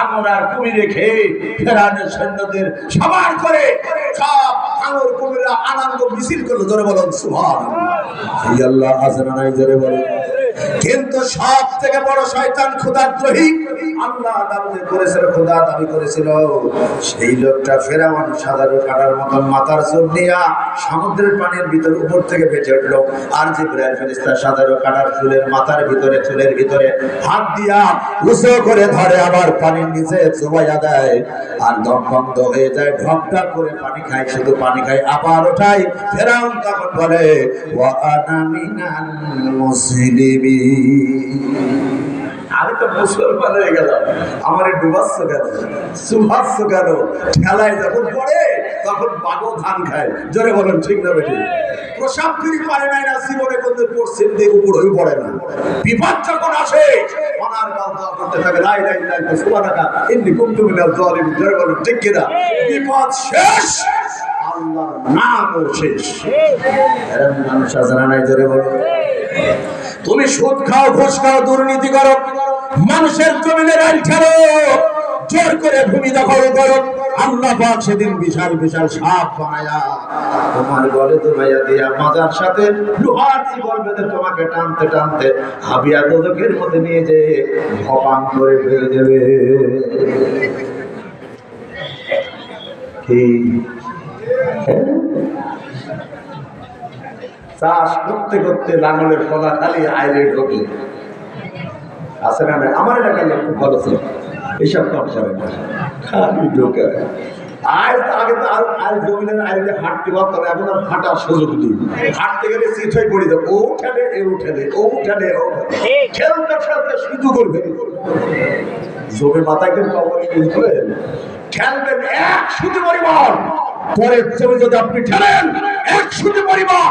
আঙুর আর কুমিরে খেয়ে ফেরানের সৈন্যদের সবার করে সব আঙুর কুমিরা আনন্দ মিছিল করল ধরে বলেন সুহান আল্লাহ আসনা নাই বলেন। কিন্তু সব থেকে বড় শয়তান ক্ষুদাদ্রোহী আল্লাহ দাবি করেছিল, খোদা দাবি করেছিল। সেই লোকটা ফেরাউন সাধারণ কাটার মতন মাথার চোখ নিয়া সমুদ্রের পানির ভিতর উপর থেকে বেঁচে উঠল। আর জিব্রাইল ফেরেশতা সাধারণ কাটার চুলের মাথার ভিতরে, চুলের ভিতরে হাত দিয়া উঁচু করে ধরে, আবার পানির নিচে চুবাইয়া দেয়। আর দম বন্ধ হয়ে যায় ঢক ঢক করে পানি খায়, শুধু পানি খায়, আবার ওঠাই ফেরাউন তখন বলে, ওয়া আনা মিনাল আমি হয়ে গেলাম। আমার ডুবাচ্ছ কেন সুভাচ্ছ কেন ঠেলায় যখন পড়ে ধান খায়। জোরে বলেন, ঠিক না হয়ে পড়ে না। বিপদ যখন আসে, অনার গাল দোয়া করতে থাকে। লাই লাই লাই সুবা টাকা ইন্দি কুমটু মিনাল জলিম জোরে বিপদ শেষ, আল্লাহর শেষ। এরকম মানুষ আছে না নাই? জোরে বলেন। তুমি সুদ খাও, ঘুষ খাও, দুর্নীতি করো। মানুষের জমিনের আইন খেলো। জোর করে ভূমি দখল করো। আল্লাহ পাক সেদিন বিশাল বিশাল সাপ বানায়া তোমার গলে দুমাইয়া দিয়া মাজার সাথে লোহার জীবন বেঁধে তোমাকে টানতে টানতে হাবিয়া দোদকের মধ্যে নিয়ে যে ভপান করে ফেলে দেবে। কি চাষ করতে করতে লাঙলের ফলা খালি আইলে ঢোকে আছে না আমার এলাকার লোক খুব ভালো ছিল এইসব করে না। খালি ঢোকে। আয় আগে তো আর আয় জমিনের আইলে হাঁটতে পারতাম এখন আর হাঁটার সুযোগ নেই। হাঁটতে গেলে চিত হয়ে পড়ে যাবে ও এ ও ও খেলতে খেলতে শুধু করবে। জমি মাথায় কিন্তু খেলবেন এক শুধু পরিমাণ পরের জমি যদি আপনি ঠেলেন এক শুধু পরিমাণ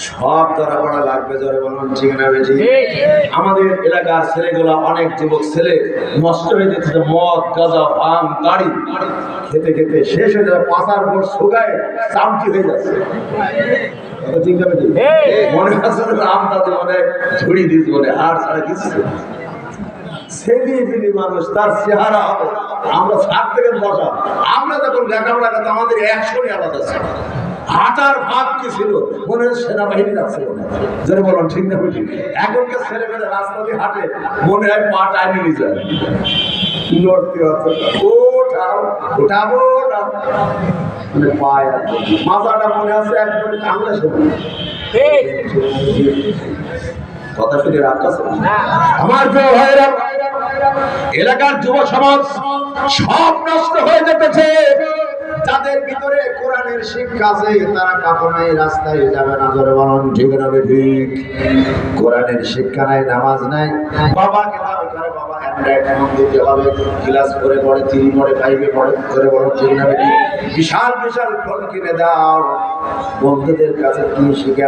সব ধরা পড়া লাগবে বলুন ঠিক না বেশি আমাদের এলাকার ছেলেগুলো অনেক যুবক ছেলে নষ্ট হয়ে যেতেছে মদ গাঁজা ভাঙ গাড়ি খেতে খেতে শেষ হয়ে যাবে পাশার পর শুকায় চামচি হয়ে যাচ্ছে। ঠিক না বেশি মনে আছে না আমদাতে মনে ঝুড়ি দিস বলে আর ছাড়া কিছু? না। মানুষ তার চেহারা হবে আমরা ষাট থেকে বসা আমরা যখন লেখাপড়া করতাম আমাদের একশোই আলাদা ছিল হাঁটার ভাব কি ছিল? মনে হয় সেনাবাহিনী যাচ্ছে যেন বলুন ঠিক না বুঝি? এখনকার ছেলে মেয়েরা রাস্তা দিয়ে হাঁটে মনে হয় পা টাইমে নিয়ে যায়। লড়তে হচ্ছে। ওঠাও উঠাবো মানে পায় মাথাটা মনে আছে একবারে কামড়ে শোনে কথা শুনে রাগ আমার প্রিয় ভাইরা এলাকার যুব সমাজ সব নষ্ট হয়ে যেতেছে। যাদের ভিতরে কোরআনের শিক্ষা আছে, তারা কখনোই রাস্তায় যাবে না ধরে বলুন, ঠিক না ঠিক? কোরআনের শিক্ষা নাই, নামাজ নাই। বাবাকে দাবি করে, বাবা ক্লাস করে পড়ে তিন পড়ে ফাইভে করে ঠিক বিশাল বিশাল কিনে দাও। বন্ধুদের কাছে শিখে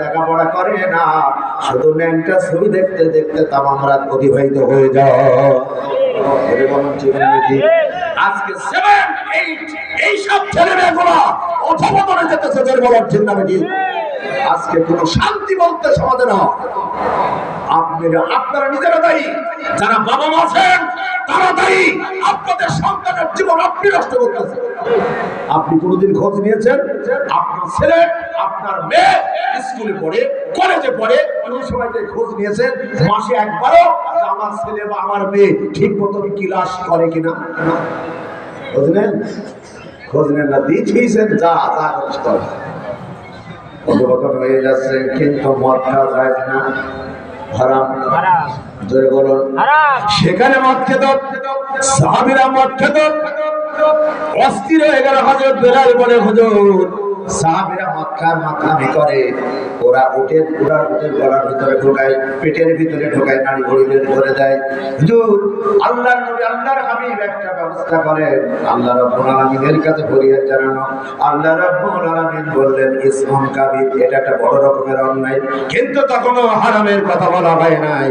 লেখাপড়া করে না। ছবি দেখতে দেখতে রাত অতিবাহিত হয়ে যাও। ঠিক আজকে এই সব ছেলে যেতেছে না আজকে কোনো শান্তি বলতে সমাজে না। আপনারা নিজেরা দায়ী। যারা বাবা মা আছেন, তারা দায়ী। আপনাদের সন্তানের জীবন আপনি নষ্ট করতেছেন। আপনি কোনোদিন খোঁজ নিয়েছেন? আপনার ছেলে, আপনার মেয়ে স্কুলে পড়ে, কলেজে পড়ে ওই সময় যে খোঁজ নিয়েছেন, মাসে একবারও আমার ছেলে বা আমার মেয়ে ঠিক মতন ক্লাস করে কিনা? বুঝলেন? খোঁজ নেন না দিয়েছেন যা তা কথোপকথন হয়ে যাচ্ছে কিন্তু মদ খাওয়া যায় না। হারাম। জোরে বলুন। সেখানে মদ খেত সাহাবিরা মদ খেত। অস্থির হয়ে গেল হজরত বেলাল বলে হুজুর মক্কার মাতলামি করে ওরা উটের ওরা উটের গলার ভিতরে ঢোকায়, পেটের ভিতরে ঢোকায় নারী ঘড়ি বের করে দেয়। আল্লাহর নবী, আল্লাহর হাবিব একটা ব্যবস্থা করেন। আল্লাহ রাব্বুল কাছে ফরিয়াদ জানানো। আল্লাহ রাব্বুল বললেন ইসমুন এটা একটা বড় রকমের অন্যায়, কিন্তু তখনও হারামের কথা বলা হয় নাই।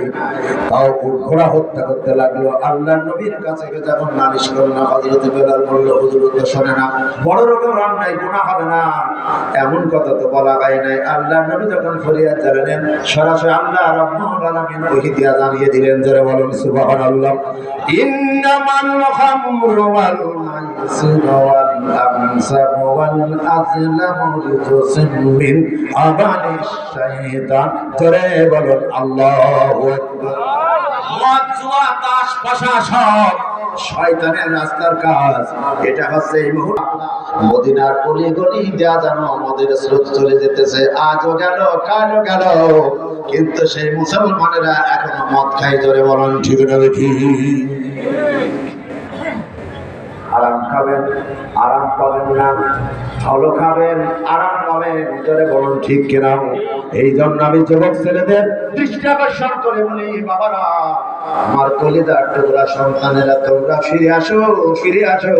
তাও ঘোড়া হত্যা করতে লাগল। আল্লাহর নবীর কাছে যখন নালিশ করল, হযরত বেলাল বলল তো শোনে না। বড় রকমের অন্যায়, গুনাহ হবে না। এমন কথা তো বলা হয় নাই। আল্লাহ নবী যখন ফরিয়াদ জানালেন, সরাসরি আল্লাহ রাব্বুল আলামিন ওহি দিয়া জানিয়ে দিলেন যারা বলেন, সুবহানাল্লাহ। ইন্নামাল খামরু ওয়াল মাইসির ওয়াল তাস পাশা সব শয়তানের রাস্তার কাজ এটা হচ্ছে এই মুহূর্তে মদিনার গলি গলি দেয়া যেন আমাদের স্রোত চলে যেতেছে আজও গেল কালও গেল কিন্তু সেই মুসলমানেরা এখনও মদ খাই ধরে বলেন ঠিক না আরাম খাবেন, আরাম পাবেন না। ভালো খাবেন, আরাম পাবেন ধরে বলুন ঠিক কিনা? এই জন্য আমি যুবক ছেলেদের দৃষ্টি আকর্ষণ করে বলি, বাবারা, আমার কলিদার টুকরা সন্তানেরা তোমরা ফিরে আসো ফিরে আসো।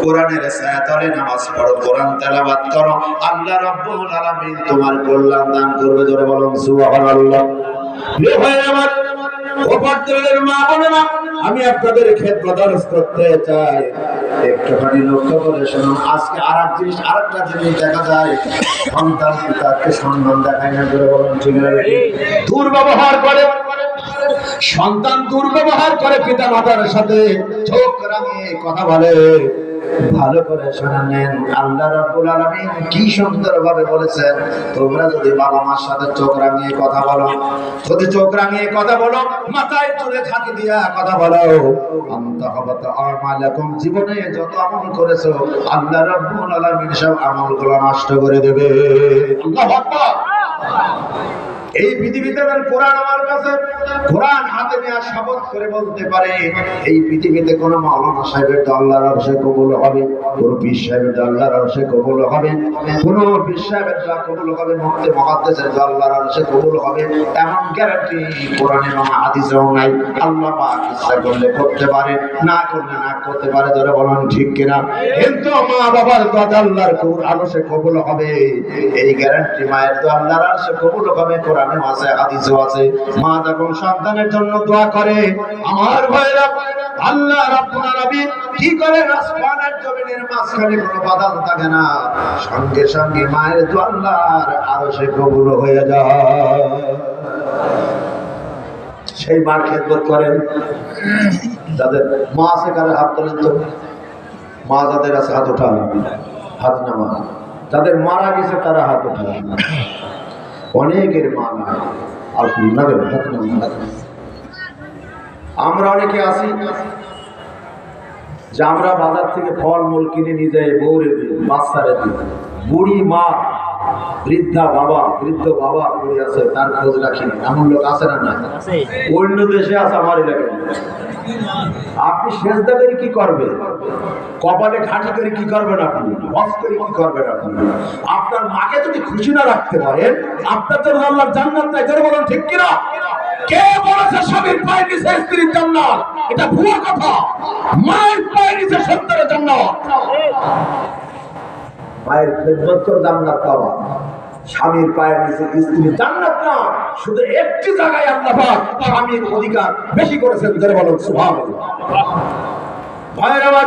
কোরআনের ছায়াতলে নামাজ পড়ো, কোরআন তেলাওয়াত করো। আল্লাহ রাব্বুল আলামিন তোমার কল্যাণ দান করবে। ধরে বলুন, সুবহানাল্লাহ। আমার ওপারতলের মা বোনেরা আমি আপনাদের খেদমত করতে চাই। একটুখানি লক্ষ্য করে শুনুন, আজকে আর এক জিনিস আর একটা জিনিস দেখা যায়। সন্তান পিতাকে সম্মান দেখায় না করে বলেন, ঠিক দুর্ব্যবহার করে। সন্তান দুর্ব্যবহার করে পিতা মাতার সাথে চোখ রাঙিয়ে কথা বলে। ভালো করে শুনে নেন। আল্লাহ রাব্বুল আলামিন কি বলেছেন, তোমরা যদি বাবা মার সাথে চোখ রাঙিয়ে কথা বলো, যদি চোখ রাঙিয়ে কথা বলো, মাথায় তুলে ঝাঁকি দিয়া কথা বলো। আন্তাহাবাত আমালাকুম, জীবনে যত আমল করেছ, আল্লাহ রাব্বুল আলামিন সব আমলগুলো নষ্ট করে দেবে। এই পৃথিবীতে কোরআন আমার কাছে, কোরআন হাতে নিয়ে শপথ করে বলতে পারে, এই পৃথিবীতে কোনো মাওলানা সাহেবের আল্লাহর আরশে কবুল হবে, কোনো পীর সাহেবের আল্লাহর আরশে কবুল হবে, কোনো পীর সাহেবের তো কবুল হবে মুক্তি মহাদ্দেশের আল্লাহর আরশে কবুল হবে, এমন গ্যারান্টি কোরআনে এবং হাদিসেও নাই। আল্লাহ পাক ইচ্ছা করলে করতে পারে, না করলে না করতে পারে, ধরে বলুন ঠিক কিনা? কিন্তু মা বাবার তো আল্লাহর কবুল আরশে কবুল হবে, এই গ্যারান্টি মায়ের তো আল্লাহর আরশে কবুল হবে, কোরআনে আছে হাদিসেও আছে, মা যখন সন্তানের জন্য দোয়া করে। আমার ভাইরা, আল্লাহ রাব্বুল আলামিন কি করে জমিনের মাঝখানে কোনো বাধা থাকে না, সঙ্গে সঙ্গে মায়ের দোয়া আল্লাহর আরশে কবুল হয়ে যায়। সেই মার খেদমত করেন। যাদের মা আছে কারে হাত তোলেন তো। মা যাদের আছে হাত ওঠান হাত নামা যাদের মারা গেছে তারা হাত ওঠান অনেকের মা আর নামের ভাত আমরা অনেকে আসি যে আমরা বাজার থেকে ফল মূল কিনে নিয়ে যাই, বউরে দিই, বাচ্চারে দিই। বুড়ি মা বৃদ্ধা বাবা বৃদ্ধ বাবা পড়ে আছে তার খোঁজ রাখি এমন লোক আছে না না অন্য দেশে আছে আমার এলাকায়। আপনি সেজদা করে কি করবেন? কপালে ঘাটি করে কি করবেন আপনি? হজ করে কি করবেন আপনি? আপনার মাকে যদি খুশি না রাখতে পারেন আপনার তো আল্লাহর জান্নাত নাই। যারা বলেন ঠিক কিনা? কে বলেছে স্বামীর পায়ের নিচে স্ত্রীর জান্নাত? এটা ভুয়া কথা। মায়ের পায়ের নিচে সন্তানের জান্নাত। মায়ের খেদমত জান্নাত পাওয়া। স্বামীর পায়ের নিচে স্ত্রী জান্নাত না, শুধু একটি জায়গায় আল্লাহ পাক স্বামীর অধিকার বেশি করেছেন ধরে বলো সুবহানাল্লাহ। ভয়ের আমার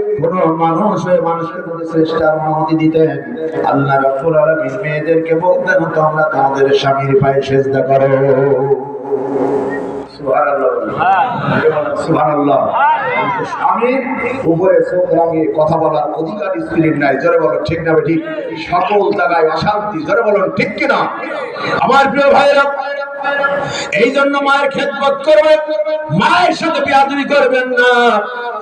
মেয়েদেরকে বলতেন তোমাদের স্বামীর পায়ে রাঙিয়ে কথা বলার অধিকার নাই। জোরে ঠিক না ঠিক সকল জায়গায় অশান্তি। জোরে ঠিক কিনা? আমার প্রিয় ভাইরা এই জন্য মায়ের খেদমত করবেন, মায়ের সাথে বিয়াদবি করবেন না।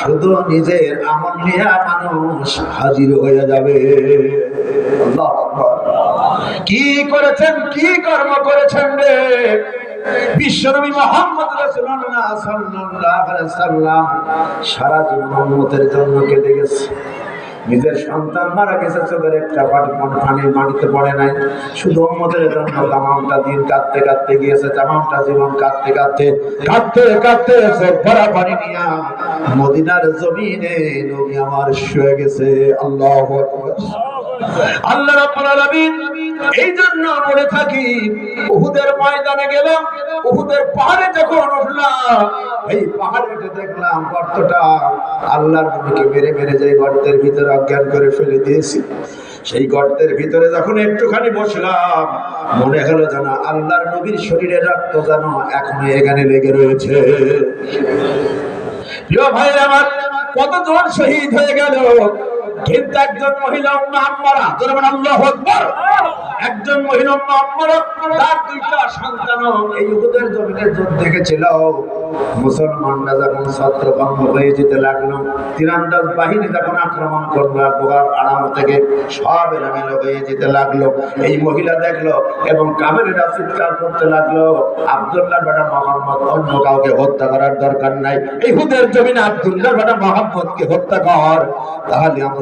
শুধু নিজের আমল নিয়ে মানুষ হাজির হয়ে যাবে। কি করেছেন, কি কর্ম করেছেন রে? বিশ্বনবী মোহাম্মদ রাসূলুল্লাহ সারা জীবন উম্মতের জন্য কেটে গেছে। নিজের সন্তান মারা গেছে, চোখের একটা পানি মাটিতে পড়ে নাই। শুধু আমাদের জন্য তামামটা দিন কাঁদতে কাঁদতে গিয়েছে, তামামটা জীবন কাঁদতে কাঁদতে কাঁদতে কাঁদতে ভরা পানি নিয়া মদিনার জমিনে নবী আমার শুয়ে গেছে। আল্লাহু আল্লাহ এই জন্য বলে থাকি, উহুদের ময়দানে গেলাম, উহুদের পাহাড়ে যখন উঠলাম, এই পাহাড়ে দেখলাম গর্তটা আল্লাহর নবীকে মেরে মেরে যাই গর্তের ভিতরে অজ্ঞান করে ফেলে দিয়েছি। সেই গর্তের ভিতরে যখন একটুখানি বসলাম, মনে হলো যেন আল্লাহর নবীর শরীরের রক্ত যেন এখনও এখানে লেগে রয়েছে। প্রিয় ভাই শহীদ হয়ে গেল? কিন্তু একজন মহিলা উম্মা আম্মারা, জোরে বলেন, আল্লাহু একজন মহিলা উম্মা আম্মারা, তার দুইটা সন্তান এই উহুদের জমিনের যুদ্ধ দেখেছিল। মুসলমানরা যখন ছত্রভঙ্গ হয়ে যেতে লাগল, তীরান্দাজ বাহিনী যখন আক্রমণ করল গুহার আড়াল থেকে সব এলোমেলো হয়ে যেতে লাগল, এই মহিলা দেখল এবং কামেরেরা চিৎকার করতে লাগল, আব্দুল্লাহ বেটা মোহাম্মদ অন্য কাউকে হত্যা করার দরকার নাই। এই হুদের জমিনে আব্দুল্লাহ বেটা মোহাম্মদকে হত্যা কর। তাহলে আমরা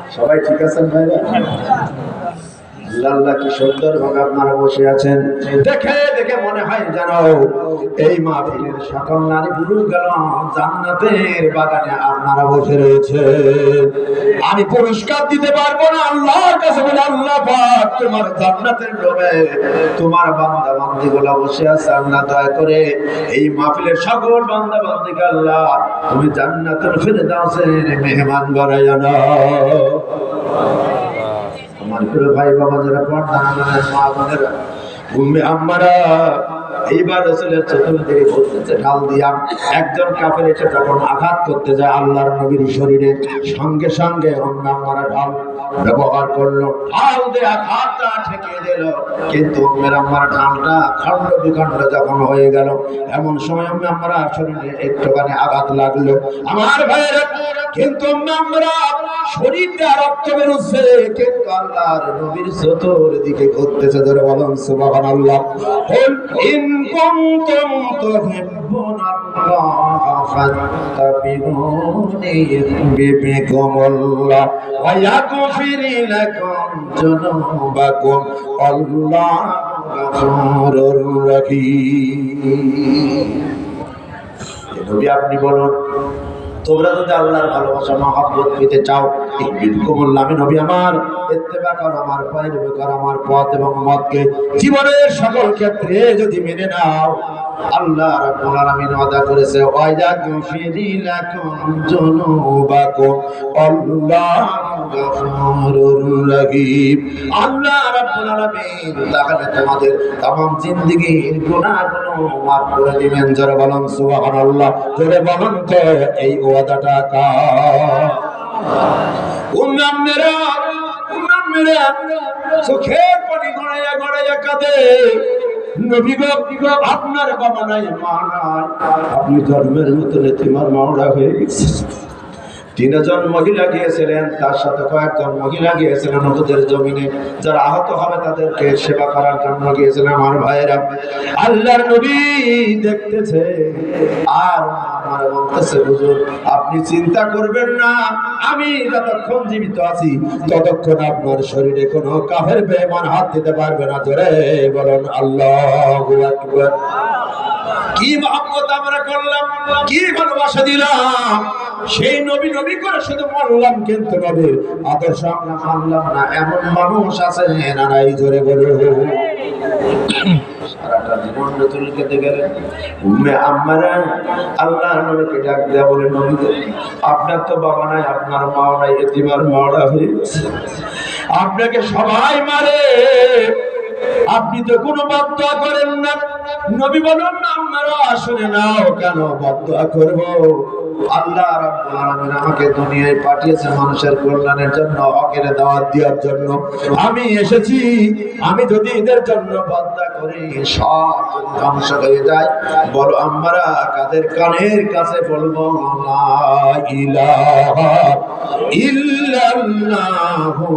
সবাই ঠিক আছেন ভাইরা? আল্লাহ কি সুন্দর ভাবে আপনারা বসে আছেন। দেখে দেখে মনে হয় জানো এই মাহফিলের সকল নারী পুরুষ গেল জান্নাতের বাগানে আপনারা বসে রয়েছে। আমি পুরস্কার দিতে পারব না, আল্লাহর কাছে বলে, আল্লাহ তোমার জান্নাতের লোভে তোমার বান্দা বান্দি গুলা বসে আছে। আল্লাহ দয়া করে এই মাহফিলের সকল বান্দা বান্দি আল্লাহ, তুমি জান্নাতুল ফিরদাউসের মেহমান বানাইয়া নাও আমার ভাই বাবা এইবার একজন যখন আঘাত করতে যায় আল্লাহর নবীর শরীরে, সঙ্গে সঙ্গে উম্মে আম্মারা ঢাল ব্যবহার করল, ঢাল দিয়ে আঘাতটা ঠেকিয়ে দিল। কিন্তু উম্মের আম্মার ঢালটা খণ্ড বিখণ্ড যখন হয়ে গেল, এমন সময় উম্মে আম্মারা শরীরে একটুখানি আঘাত লাগল। আমার ভাইয়েরা কিন্তু আমরা আম্মারা শরীর দিয়ে রক্ত বেরোচ্ছে, কিন্তু আল্লাহর নবীর চতুর দিকে ঘুরতেছে ধরে বলুন, সুবহানাল্লাহ। কুল ইন কুনতুম তুহিব্বুনা আল্লাহ, ফাত্তাবিউনি বিবিকুমুল্লাহ, ওয়া ইয়াগফির লাকুম যুনুবাকুম, আল্লাহু গফুরুর রহিম। নবী আপনি বলুন তোমরা যদি আল্লাহর ভালোবাসা, মহাব্বত পেতে চাও আমি নবী আমার। আমার পয়রবি আমার পথ এবং মতকে। জীবনের সকল ক্ষেত্রে যদি মেনে নাও আল্লাহ রাব্বুল আলামিন ওয়াদা করেছে ওয়াইদা গফিরি লাকুম যুনুবাকুম আল্লাহু গফুরুর রহিম আল্লাহ রাব্বুল আলামিন তাহলে তোমাদের तमाम জিন্দেগীর গুনাহগুলো মাফ করে দিবেন জোরে বলুন সুবহানাল্লাহ জোরে বলুন তো এই ওয়াদাটা কার উম্মাম মেরা উম্মাম মেরা চোখের পানি গড়াইয়া গড়াইয়া কাঁদে নবী গো, আপনার বাবা নাই মা নাই আপনি ধর্মের মতো নেতিমার মাওড়া হয়ে গেছে তিনজন মহিলা গিয়েছিলেন, তার সাথে কয়েকজন মহিলা গিয়েছিলেন নদীর জমিনে। যারা আহত হবে তাদেরকে সেবা করার জন্য গিয়েছিলেন আমার ভাইয়েরা। আল্লাহর নবী দেখতেছে, আর আমার আপনি চিন্তা করবেন না, আমি যতক্ষণ জীবিত আছি, ততক্ষণ আপনার শরীরে কোনো কাফের বেমান হাত দিতে পারবে না। জোরে বলুন, আল্লাহ কি মহব্বত আমরা করলাম? কি ভালোবাসা দিলাম? সেই নবী নবী করে শুধু মানলাম কিন্তু নবীর আদর্শ আমরা মানলাম না, এমন মানুষ আছে না নাই, জোরে বলে সারাটা নবী আপনার তো বাবা নাই, আপনার মা নাই, এতিমার মাওড়া হয়ে গেছে। আপনাকে সবাই মারে। আপনি তো কোনো বদয়া করেন না। নবী বলুন আপনারা শুনে নাও কেন বদয়া করব? আল্লাহ আমাকে দুনিয়ায় পাঠিয়েছে মানুষের কল্যাণের জন্য, হকের দাওয়াত দেওয়ার জন্য। আমি এসেছি, আমি যদি এদের জন্য বদয়া করি, সব ধ্বংস হয়ে যায়, বলো আমরা কাদের কানের কাছে বলব, লা ইলাহা ইল্লাল্লাহু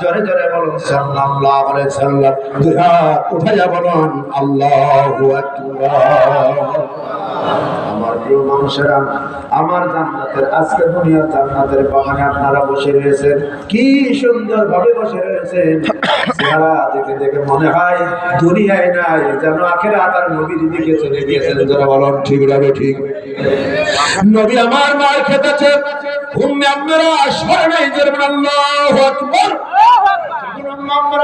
জোরে জোরে বলুন, সাল্লাল্লাহু আলাইহি সাল্লাম। দুই হাত উঠাইয়া বলুন, আল্লাহু আমার প্রিয় মানুষেরা, আমার জান্নাতের, আজকে দুনিয়ার জান্নাতের বাগানে আপনারা বসে রয়েছেন। কি সুন্দর ভাবে বসে রয়েছেন। চেহারা দেখে দেখে মনে হয় দুনিয়ায় নাই, যেন আখের আতার নবীর দিকে চলে গিয়েছেন। যারা বলুন, ঠিক রাবে ঠিক? নবী আমার মার খেতেছে উম্মে আপনারা সরে নাই আল্লাহু আকবার। তোমার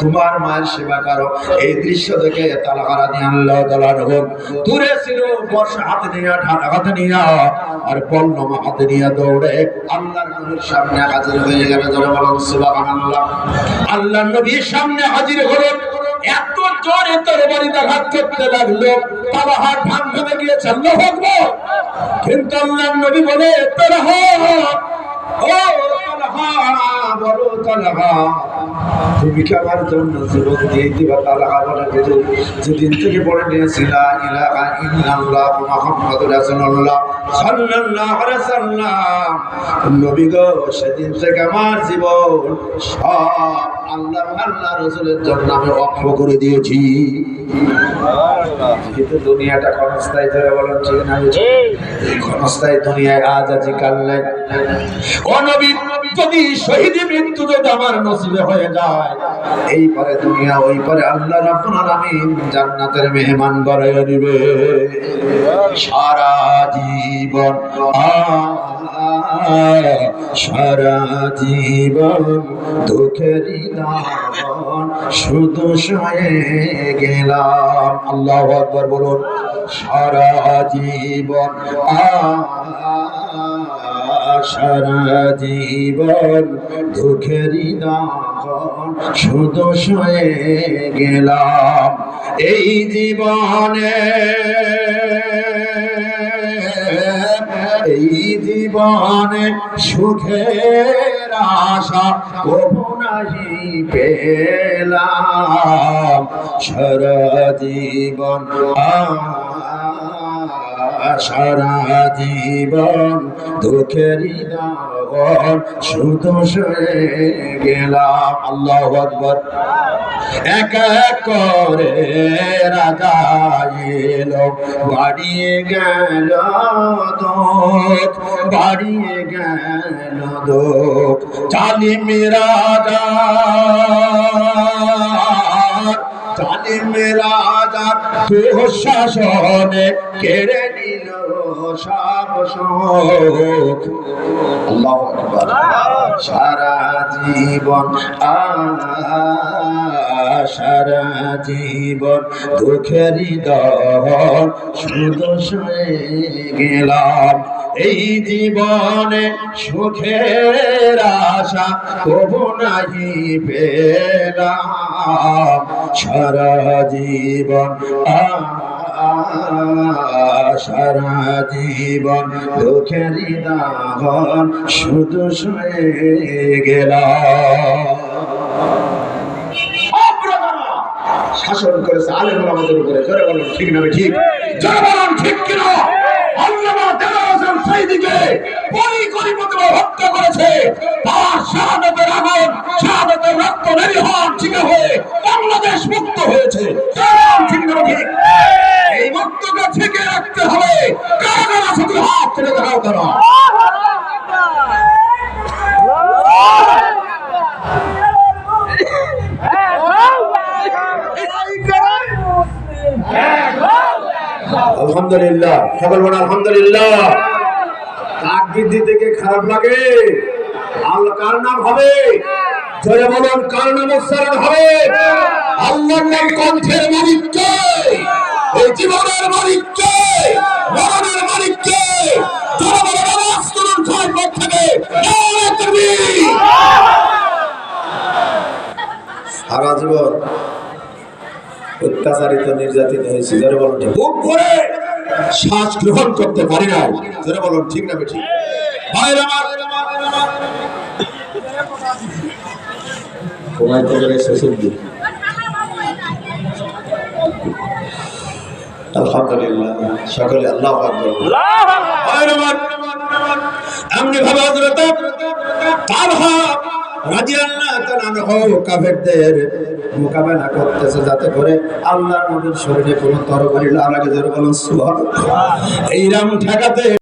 দূরে মায়ের সেবা করো। এই দৃশ্য দেখে তালাকারা দিয়ে আল্লাহ তালার হোক দূরে ছিল, বর্ষা হাতে নিয়ে, ঢাকা হাতে নিয়ে, আর পল্লমা হাতে নিয়ে দৌড়ে আল্লাহর নবীর সামনে হাজির হয়ে গেল। সুবহানাল্লাহ। আল্লাহর নবীর সামনে হাজির হলেন। এত জোরে তরবারিতে আঘাত করতে লাগল তালাহা ধান ভেঙে গিয়েছে আকবার। কিন্তু আল্লাহ নবী বলে ও বলো যেদিন থেকে পড়ে নিয়েছি, লা ইলাহা ইল্লাল্লাহ মুহাম্মাদুর রাসূলুল্লাহ। সাল্লাল্লাহু আলাইহি সাল্লাম নবী গো সেদিন থেকে আমার জীবন সব আল্লাহ আল্লাহ রসুলের জন্য আমি অক্ষ করে দিয়েছি। কিন্তু দুনিয়াটা ক্ষণস্থায়ী ধরে বলেন ঠিক না? ক্ষণস্থায়ী দুনিয়ায় আজ আজি কাল নাই। ও নবী যদি শহীদ মৃত্যু যদি আমার নসিবে হয়ে যায়, এই পরে দুনিয়া, ওই পরে আল্লাহ রাব্বুল আলামিন জান্নাতের মেহমান বানাইয়া দিবে। সারা জীবন সারা জীবন দুঃখেরই দামন শুধু সয়ে গেলাম। আল্লাহ বলুন, সারা জীবন, আ সারা জীবন দুঃখেরই দামন শুধু গেলাম এই জীবনে। এই জীবনে সুখের আশা কবু নাহি পেলাম, সারা জীবন সারা জীবন দুঃখেরই দাওয়ার শুধু সয়ে গেলাম। আল্লাহ আকবর। এক এক করে রাজা এলো, বাড়িয়ে গেল দোক বাড়িয়ে গেল দোক চালিম রাজা চালিম রাজা দুঃশাসনে কেড়ে নিল সব আল্লাহ সারা জীবন সারা জীবন দুঃখেরই দহন শুধু শুয়ে গেলাম। এই জীবনে সুখের আশা কবু নাহি পেলাম। সারা জীবন সারা জীবন দুঃখেরই দাহন শুধু শুয়ে গেলাম। শাসন করেছে, আলেম আমাদের উপরে, জোরে বলুন, ঠিক না ঠিক? জোরে বলুন, ঠিক কিনা? সাইদিকে পরিকল্পিতভাবে হত্যা করেছে। তার শাহাদাতের আগুন, শাহাদাতের রক্ত নির্হন ঠিক হয়ে বাংলাদেশ মুক্ত হয়েছে। ঠিক এই মুক্তকে থেকে রাখতে হবে। হাত তুলে দেখাও আলহামদুলিল্লাহ, সকল বলে আলহামদুলিল্লাহ। তাকবীর দিতে কে খারাপ লাগে। আল্লাহ কার নাম হবে? বলুন, কার নাম উচ্চারণ হবে? আল্লাহর নাম কণ্ঠের মালিক কে? এই জীবনের মালিক কে? মরণের মালিক কে? বলুন পথ থেকে। সারা জীবন অত্যাচারিত, নির্যাতিত হয়েছে। জোরে বলুন ঠিক। শ্বাস গ্রহণ করতে পারি না জোরে বলুন, ঠিক না ঠিক ভাইর আমার ঘুমাইতে গেলে শেষের দিন আলহামদুলিল্লাহ সকলে আল্লাহ আকবার। ভাইর আমার এমনি ভাবে হযরত তালহা রাদিয়াল্লাহু তাআলা কাফেরদের মোকাবেলা করতেছে যাতে করে আল্লাহর নবীর শরীরে কোনো তরবারি না লাগে যারা বলেন সুবহানাল্লাহ। এইরাম ঠেকাতে